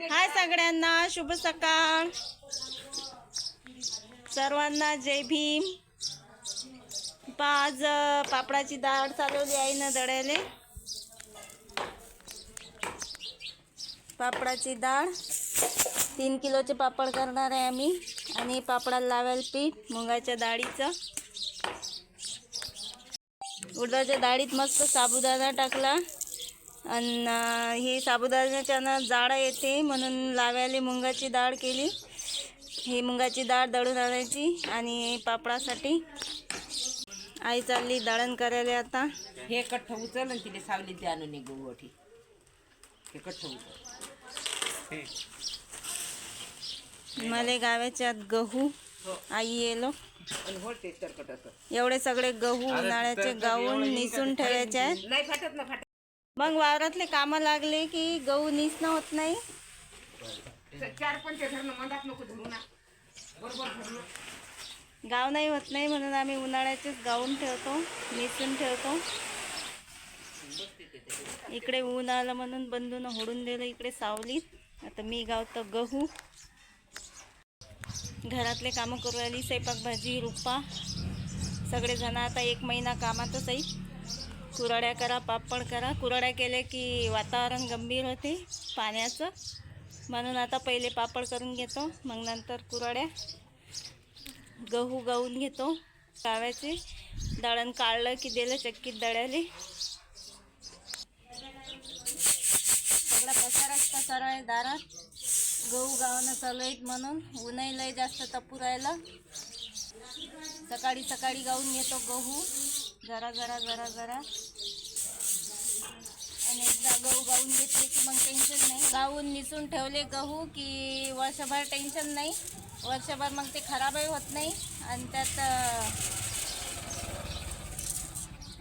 हाय सगळ्यांना शुभ सकाळ. सर्वांना जय भीम. पा आज पापडाची डाळ चालवली आहे ना दडायले. पापडाची डाळ. तीन किलोचे पापड करणार आहे आम्ही. आणि पापडाला लावायला पीठ मुगाच्या डाळीचं. उडदाच्या डाळीत मस्त साबुदाणा टाकला. आणि ही साबुदाण्याच्यानं जाडं येते म्हणून लावायला मुंगाची डाळ केली. ही मुंगाची डाळ दळून आणायची आणि पापडासाठी. आई चालली दळण करायला आता. हे कठ्ठ उचल आणि तिथे सावली ते आणून गोठी. हे कठ्ठ उचल. मला गावाच्यात गहू आई येलो. एवढे सगळे गहू उन्हाळ्याचे गाऊन निसून ठेवायचे आहेत. मग वावरातले कामं लागले की गहू निसणं होत नाही? चार पंच धरणं मधात नको धरू ना. बरोबर धरलं गाव नाही होत नाही म्हणून आम्ही उन्हाळ्याचेच गाऊन ठेवतो निसून ठेवतो. इकडे ऊन आलं म्हणून बंधून होडून दिलं इकडे सावलीत. आता मी गावतो गहू. घरातले कामं करू राहिली स्वयंपाक भाजी रुपा. सगळेजण आता एक महिना कामातच आहे कुराड्या करा पापड करा. कुराड्या केले की वातावरण गंभीर होते पाण्याचं. म्हणून आता पहिले पापड करून घेतो. मग नंतर कुराड्या. गहू गाऊन घेतो. गाव्याचे दळण काढलं की दिलं चक्कीत दळ्याले. सगळा असता सरळ आहे दारात. गहू गावणं चालू आहेत म्हणून. ऊनही लय जास्त तपू राहिलं सकाळी सकाळी गाऊन घेतो गहू. जरा जरा जरा जरा. आणि एकदा गहू गाऊन घेतले की मग टेन्शन नाही. गाऊन निसून ठेवले गहू की वर्षभर टेन्शन नाही. वर्षभर मग ते खराबही होत नाही. आणि त्यात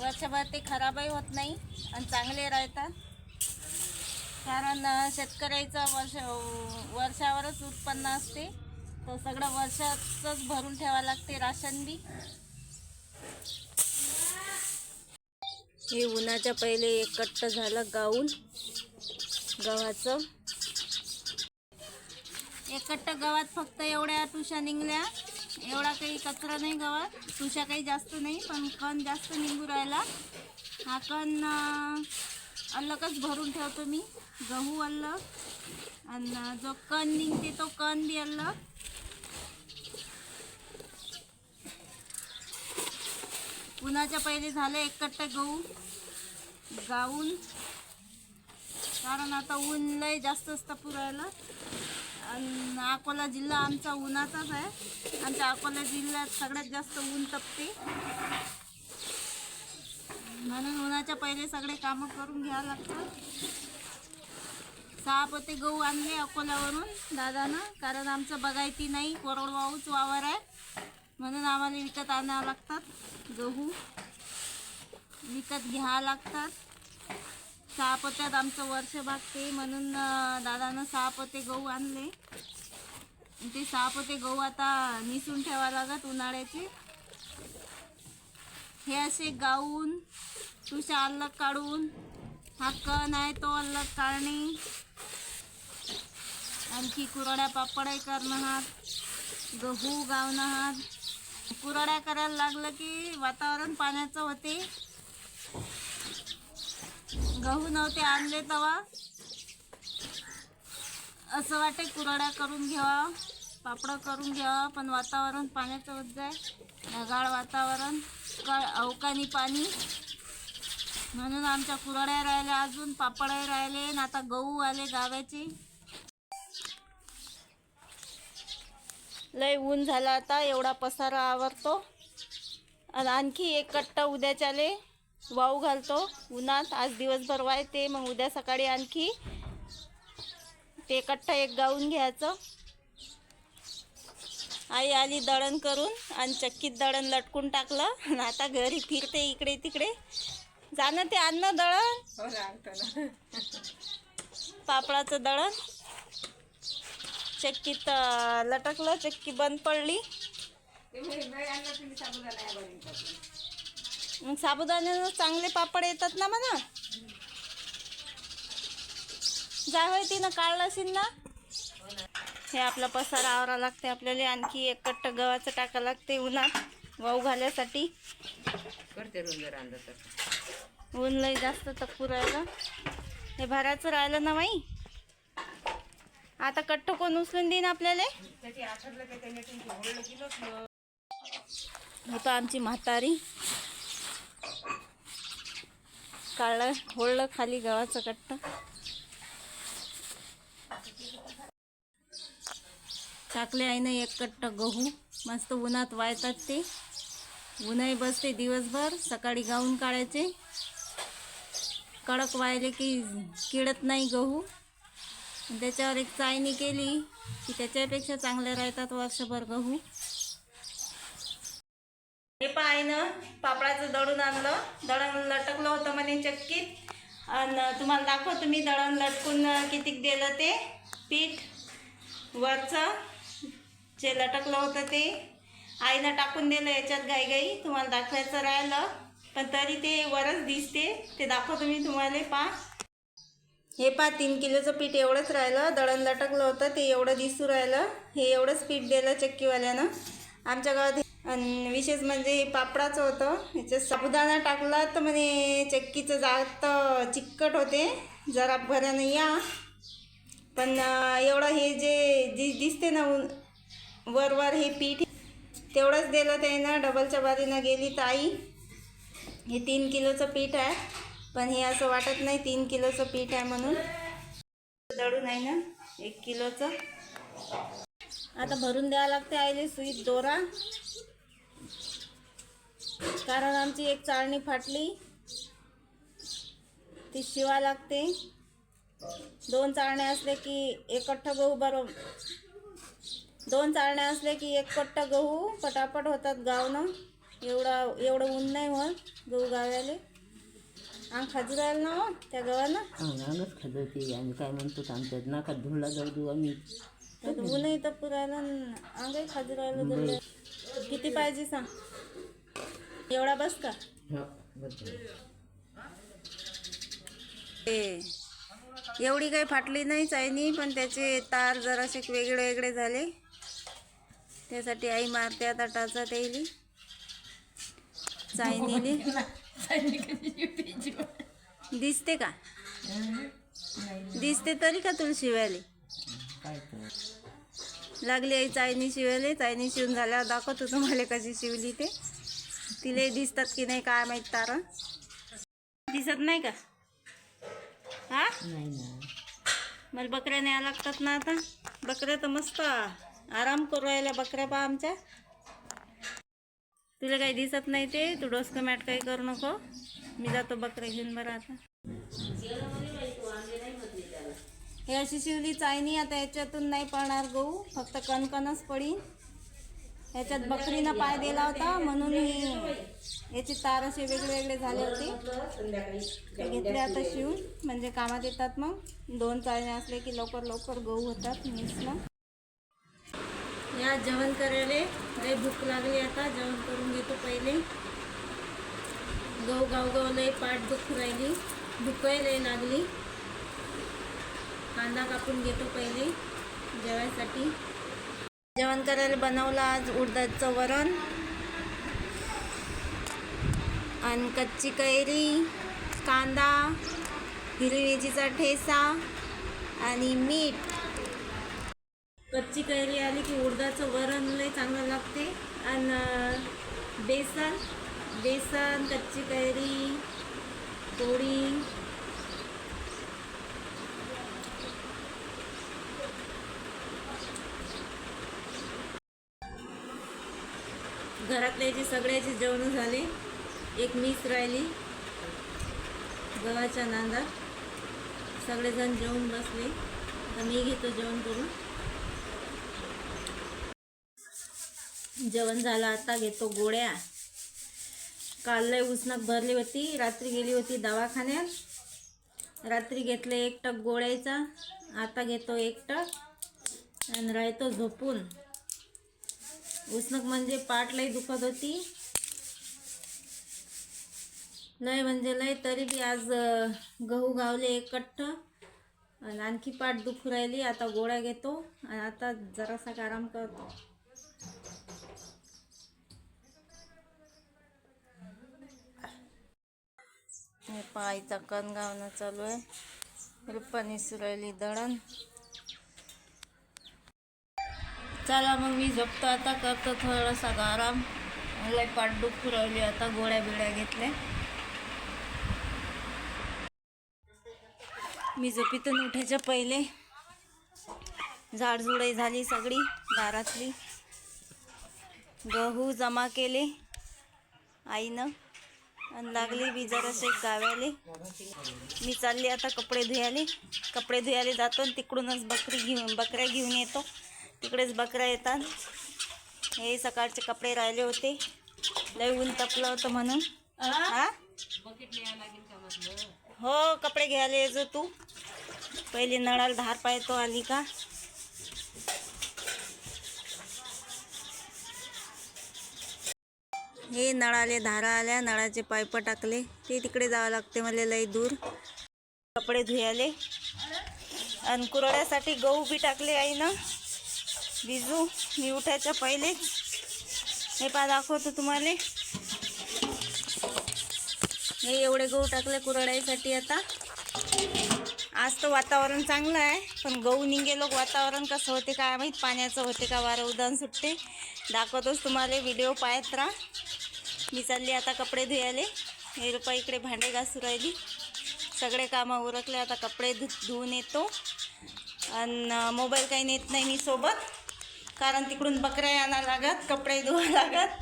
वर्षभर ते खराबही होत नाही आणि चांगले राहतात. कारण शेतकऱ्याचं वर्ष वर्षावरच उत्पन्न असते. तर सगळं वर्षाचंच भरून ठेवावं लागते राशन बी. हे उन्हाच्या पहिले एक कट्ट झालं गाऊन गव्हाचं. एक कट्ट गव्हात फक्त एवढ्या तुषा निघल्या. एवढा काही कचरा नाही गव्हात. तुषा काही जास्त नाही पण कण जास्त निघू राहिला. हा कण अल्लकच भरून ठेवतो मी. गहू अल्ल आणि जो कण निघते तो कण बी अल्लक उन्हाच्या पहिले झालं एक कट्टा गहू. गाऊन. कारण आता ऊन लय जास्त असतं पुरायला. आणि अकोला जिल्हा आमचा उन्हाचाच आहे. आमच्या अकोला जिल्ह्यात सगळ्यात जास्त ऊन तपते. म्हणून उन्हाच्या पहिले सगळे कामं करून घ्यावं लागतात. सहा पोते गहू आणले अकोल्यावरून दादानं. कारण आमचं बघायती नाही कोरडवाहूच वावर आहे. म्हणून आम्हाला विकत आणावं लागतात. गहू विकत घ्यावं लागतात. सहा पत्त्यात आमचं वर्ष भागते म्हणून दादानं सहा पते गहू आणले. ते सहा पोते गहू आता निसून ठेवावं लागत उन्हाळ्याचे. हे असे गाऊन तुषा अलग काढून हा कण आहे तो अलग काढणे. आणखी कुरड्या पापडही करणं आहात गहू गावणं आहात कुरड्या करायला लागलं की वातावरण पाण्याचं होते. गहू नव्हते आणले तेव्हा असं वाटे कुरड्या करून घ्यावा पापड करून घ्यावा पण वातावरण पाण्याचं होत जाय. ढगाळ वातावरण काळ अवकानी पाणी. म्हणून आमच्या कुराड्या राहिल्या अजून पापडही राहिले आणि आता गहू आले गाव्याची. लय ऊन झाला आता एवढा पसारा आवरतो. आणि आणखी एक कट्टा उद्याच्याले वाऊ घालतो उन्हात. आज दिवसभर वायते मग उद्या सकाळी आणखी ते कट्टा एक गाऊन घ्यायचं. आई आली दळण करून आणि चक्कीत दळण लटकून टाकलं. आणि आता घरी फिरते इकडे तिकडे. जाणं ते अन्न दळण. हो. पापडाचं दळण. चक्कीत लटकलं चक्की बंद पडली. मग साबुदाण्यानं चांगले पापड येतात ना म्हणा. जावं तिनं काढलं असेल ना? हे आपला पसारा आवरा लागते आपल्याला आणखी एक कट्ट गव्हाचं टाका लागते उन्हात वाऊ घाल्यासाठी. तर. ऊन लई जास्त तप्पू राहिलं हे भरायचं राहिलं ना बाई? आता कट्ट कोण उचलून देईन आपल्याला? त्याची आमची म्हातारी. काळलं होळलं खाली गव्हाचं कट्ट. टाकले आहे ना एक कट्ट गहू. मस्त उन्हात वाळतात ते. उन्हाही बसते दिवसभर. सकाळी गाऊन काढायचे. कडक वाळले की किडत नाही गहू. त्याच्यावर एक चायनी केली की त्याच्यापेक्षा चांगले राहतात वर्षभर गहू. हे पाय पापडाचं दळून आणलं. दळण लटकलं होतं म्हणे चक्कीत. आणि तुम्हाला दाखवतो मी दळण लटकून किती दिलं ते. पीठ वरचं जे लटकलं होतं ते. आईनं टाकून दिलं याच्यात घाईघाई. तुम्हाला दाखवायचं राहिलं. पण तरी ते वरच दिसते. ते दाखवतो मी तुम्हाला पा हे पा तीन किलोचं पीठ एवढंच राहिलं. दळण लटकलं होतं ते एवढं दिसू राहिलं. हे एवढंच पीठ दिलं चक्कीवाल्यानं. आमच्या गावात आणि विशेष म्हणजे हे पापडाचं होतं. ह्याच्यात साबुदाणा टाकला तर म्हणे चक्कीचं जात चिकट होते. जरा भरानं या. पण एवढं हे जे दि दिसते ना वर वर हे पीठ तेवढंच दिलं त्यानं. डबलच्या बारीनं गेली ताई. हे तीन किलोचं पीठ आहे. पण हे असं वाटत नाही तीन किलोचं पीठ आहे म्हणून. दळून आहे ना एक किलोचं. आता भरून द्यावं लागते आईले सुईत दोरा. कारण आमची एक चाळणी फाटली. ती शिवा लागते. दोन चाळण्या असले की एक कट्ट गहू बरोबर. दोन चाळण्या असले की एक कट्ट गहू. पटापट होतात गावनं. एवढा एवढं ऊन नाही होत गहू गाव्याले अंग खाजू राहिलं ना हो त्या गव्हानं? अंगानच खाजवते आम्ही काय म्हणतो आमच्या नाकात धुळला जाऊ देऊ आम्ही. तर ऊनही तप्पू राहिलं आणि अंगही खाजू राहिलं किती पाहिजे सांग? एवढा बस का? ते एवढी काही फाटली नाही चायनी पण त्याचे तार जरासे वेगळे वेगळे झाले. त्यासाठी आई मारते आता टाचा त्याईली चायनीली दिसते का? दिसते तरी का तुला शिवायले? काय तर लागली आई चायनी शिवायले. चायनी शिवून झाल्यावर दाखवतो तुम्हाला कशी शिवली ते. तिला दिसतात की नाही काय माहीत तारा दिसत नाही का? हा? नाही ना. मला बकऱ्या न्यायला लागतात ना आता. बकऱ्या तर मस्त आराम करू राहिल्या बकऱ्या पा आमच्या. तुला काही दिसत नाही ते तू डोसकं मॅट काही करू नको. मी जातो बकऱ्या घेऊन बरं आता. हे अशी शिवली चायनी आता याच्यातून नाही पडणार गहू फक्त कणकणच पडीन. याच्यात बकरीनं पाय दिला होता म्हणून हे याचे तार असे वेगळे वेगळे झाले होते. घेतले आता शिवून म्हणजे कामात येतात मग. दोन चाळणे असले की लवकर लवकर गहू होतात मिक्सला या जेवण करायला लय भूक लागली आता. जेवण करून घेतो पहिले. गहू गाव गाव लय पाठ दुखू राहिली. भूकही लय लागली. कांदा कापून घेतो पहिले जेवायसाठी. जेवण करायला बनवलं आज उडदाचं वरण आणि कच्ची कैरी कांदा हिरवी मिरचीचा ठेसा आणि मीठ. कच्ची कैरी आली की उडदाचं वरण लय चांगलं लागते. आणि बेसन बेसन कच्ची कैरी पोळी. घरातल्याची सगळ्याची जेवण झाले एक मीच राहिली गव्हाच्या नांदात. सगळेजण जेवून बसले. तर मी घेतो जेवण करून. जेवण झालं आता घेतो गोळ्या. काल लय उसनक भरली होती रात्री गेली होती दवाखान्यात. रात्री घेतले एक टक गोळ्याचा आता घेतो एक टक आणि राहतो झोपून. उसनक म्हणजे पाठ लई दुखत होती. लय म्हणजे लय तरी बी आज गहू गावले एक कट्ट आणि आणखी पाठ दुखू राहिली. आता गोळ्या घेतो आणि आता जरासा आराम करतो. हे पायचा कण गावणं चालू आहे. रुपानी सुरायली दळण चला मग मी झोपतो आता करतो थोडासा आराम. लय पाठ दुखू आता गोळ्या बिळ्या घेतल्या. मी झोपीतून उठायच्या पहिले. झाडझुडाई झाली सगळी दारातली. गहू जमा केले आईनं. आणि लागली बी जरासे गाव्याले मी चालली आता कपडे धुयाले. कपडे धुयाले जातो आणि तिकडूनच बकरी घेऊन बकऱ्या घेऊन येतो. तिकडेच बकऱ्या येतात. हे सकाळचे कपडे राहिले होते. लय ऊन तपलं होतं म्हणून. हा? हो कपडे घ्यायला यायचो तू. पहिले नळाला धार पाहतो आली का? हे नळाले धारा आल्या नळाचे पाईप टाकले. ते तिकडे जावं लागते मला लई दूर. कपडे धुयाले. आणि कुरड्यासाठी गहू बी टाकले आईनं. बिजू मी उठायच्या पहिले. हे पा दाखवतो तुम्हाला. हे एवढे गहू टाकले कुरड्यासाठी आता. आज तर वातावरण चांगलं आहे पण गहू निघे लोक वातावरण कसं होते काय माहीत? पाण्याचं होते का वारं? उदान सुटते. दाखवतोच तुम्हाला व्हिडिओ पाहत राहा. मी चालली आता कपडे धुयाले. हे रुपा इकडे भांडे घासू राहिली. सगळे कामं उरकले आता कपडे धु धुवून येतो. आणि मोबाईल काही नेत नाही मी सोबत. कारण तिकडून बकऱ्या आणा लागत कपडे धुवा लागत.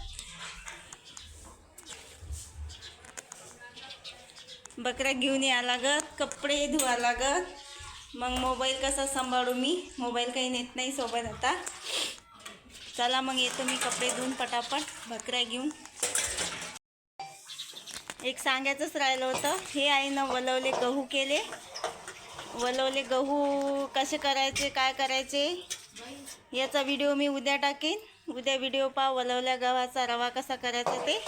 बकऱ्या घेऊन या लागत कपडे धुवा लागत. मग मोबाईल कसा सांभाळू मी? मोबाईल काही नेत नाही सोबत आता. चला मग येतो मी कपडे धुवून पटापट बकऱ्या घेऊन. एक सांगायचंच राहिलं होतं. हे आईनं वलवले गहू केले. वलवले गहू कसे करायचे काय करायचे याचा व्हिडिओ मी उद्या टाकेन. उद्या व्हिडिओ पहा वलवल्या गव्हाचा रवा कसा करायचा ते.